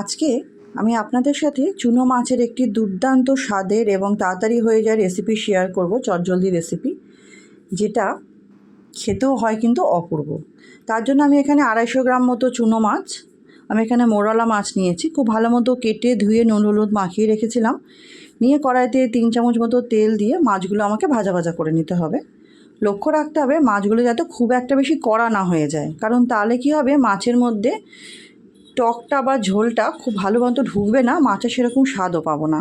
আজকে আমি আপনাদের সাথে চুনো মাছের একটি দুর্দান্ত স্বাদের এবং তাড়াতাড়ি হয়ে যায় রেসিপি শেয়ার করব, চটজলদি রেসিপি যেটা খেতেও হয় কিন্তু অপূর্ব। তার জন্য আমি এখানে আড়াইশো গ্রাম মতো চুনো মাছ, আমি এখানে মোরলা মাছ নিয়েছি। খুব ভালো মতো কেটে ধুয়ে নুন হলুদ মাখিয়ে রেখেছিলাম। নিয়ে কড়াইতে তিন চামচ মতো তেল দিয়ে মাছগুলো আমাকে ভাজা ভাজা করে নিতে হবে। লক্ষ্য রাখতে হবে মাছগুলো যাতে খুব একটা বেশি কড়া না হয়ে যায়। কারণ তাহলে কী হবে, মাছের মধ্যে টকটা বা ঝোলটা খুব ভালো মতো ঢুকবে না মাছের সেরকম স্বাদও পাবো না।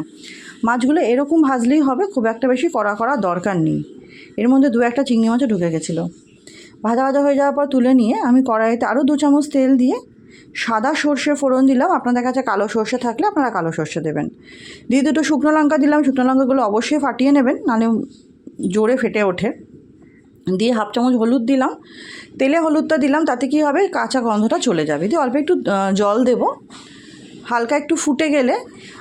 মাছগুলো এরকম ভাজলেই হবে, খুব একটা বেশি কড়া করা দরকার নেই। এর মধ্যে দু একটা চিংড়ি মাছও ঢুকে গেছিল। ভাজা ভাজা হয়ে যাওয়ার পর তুলে নিয়ে আমি কড়াইতে আরও দু চামচ তেল দিয়ে সাদা সর্ষে ফোড়ন দিলাম। আপনাদের কাছে কালো সর্ষে থাকলে আপনারা কালো সর্ষে দেবেন। দিয়ে দুটো শুকনো লঙ্কা দিলাম। শুকনো লঙ্কাগুলো অবশ্যই ফাটিয়ে নেবেন, নাহলে জোরে ফেটে ওঠে। দিয়ে হাফ চামচ হলুদ দিলাম। তেলে হলুদটা দিলাম, তাতে কি হবে? কাঁচা গন্ধটা চলে যাবে। দিয়ে অল্প একটু জল দেব। হালকা একটু ফুটে গেলে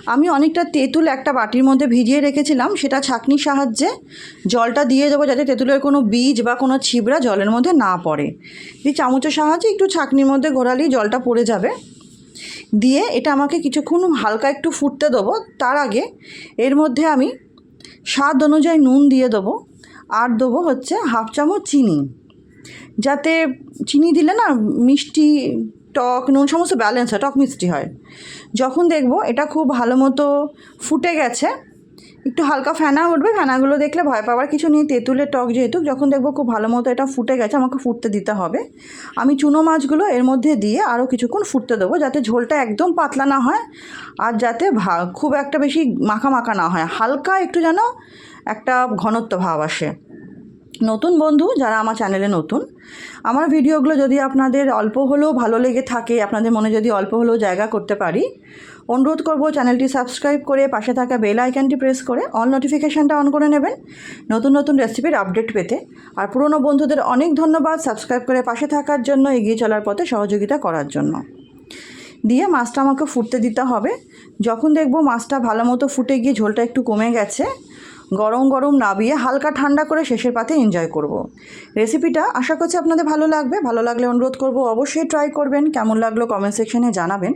আমি অনেকটা তেঁতুল একটা বাটির মধ্যে ভিজিয়ে রেখেছিলাম, সেটা ছাঁকনির সাহায্যে। জলটা দিয়ে দেবো যাতে তেঁতুলের কোনো বীজ বা কোনো ছিবড়া জলের মধ্যে না পড়ে। দিয়ে চামচের সাহায্যে একটু ছাঁকনির মধ্যে ঘোরালেই জলটা পড়ে যাবে। দিয়ে এটা আমাকে কিছুক্ষণ হালকা একটু ফুটতে দেবো। তার আগে এর মধ্যে আমি স্বাদ অনুযায়ী নুন দিয়ে দেবো। আর দেবো হচ্ছে হাফ চামচ চিনি। যাতে চিনি দিলে না মিষ্টি, টক, নুন সমস্ত ব্যালেন্স হয়, টক মিষ্টি হয়। যখন দেখব এটা খুব ভালো মতো ফুটে গেছে একটু হালকা ফেনা উঠবে, ফেনাগুলো দেখলে ভয় পাওয়ার কিছু নেই। তেঁতুলের টক যেহেতু, যখন দেখব খুব ভালো মতো এটা ফুটে গেছে, আমাকে ফুটতে দিতে হবে। আমি চুনো মাছগুলো এর মধ্যে দিয়ে আরও কিছুক্ষণ ফুটতে দেবো, যাতে ঝোলটা একদম পাতলা না হয় আর যাতে ভা, খুব একটা বেশি মাখা মাখা না হয়। হালকা একটু যেন একটা ঘনত্ব ভাব আসে। নতুন বন্ধু যারা আমার চ্যানেলে নতুন, আমার ভিডিওগুলো যদি আপনাদের অল্প হলেও ভালো লেগে থাকে, আপনাদের মনে যদি অল্প হলেও জায়গা করতে পারি, অনুরোধ করব চ্যানেলটি সাবস্ক্রাইব করে পাশে থাকা বেল আইকনটি প্রেস করে অল নোটিফিকেশানটা অন করে নেবেন নতুন নতুন রেসিপির আপডেট পেতে। আর পুরনো বন্ধুদের অনেক ধন্যবাদ সাবস্ক্রাইব করে পাশে থাকার জন্য, এগিয়ে চলার পথে সহযোগিতা করার জন্য। দিয়ে মাছটা আমাকে ফুটতে দিতে হবে। যখন দেখব মাছটা ভালো মতো ফুটে গিয়ে ঝোলটা একটু কমে গেছে গরম গরম নাবিয়ে হালকা ঠান্ডা করে শেষের পাতে এনজয় করব। রেসিপিটা আশা করছি আপনাদের ভালো লাগবে। ভালো লাগলে অনুরোধ করব অবশ্যই ট্রাই করবেন। কেমন লাগল কমেন্ট সেকশনে জানাবেন।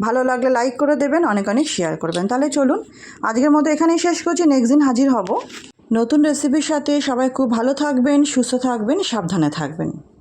ভালো লাগলে লাইক করে দেবেন, অনেক অনেক শেয়ার করবেন। তাহলে চলুন, আজকের মতো এখানেই শেষ করছি। নেক্সট দিন হাজির হব। নতুন রেসিপির সাথে সবাই খুব ভালো থাকবেন, সুস্থ থাকবেন, সাবধানে থাকবেন।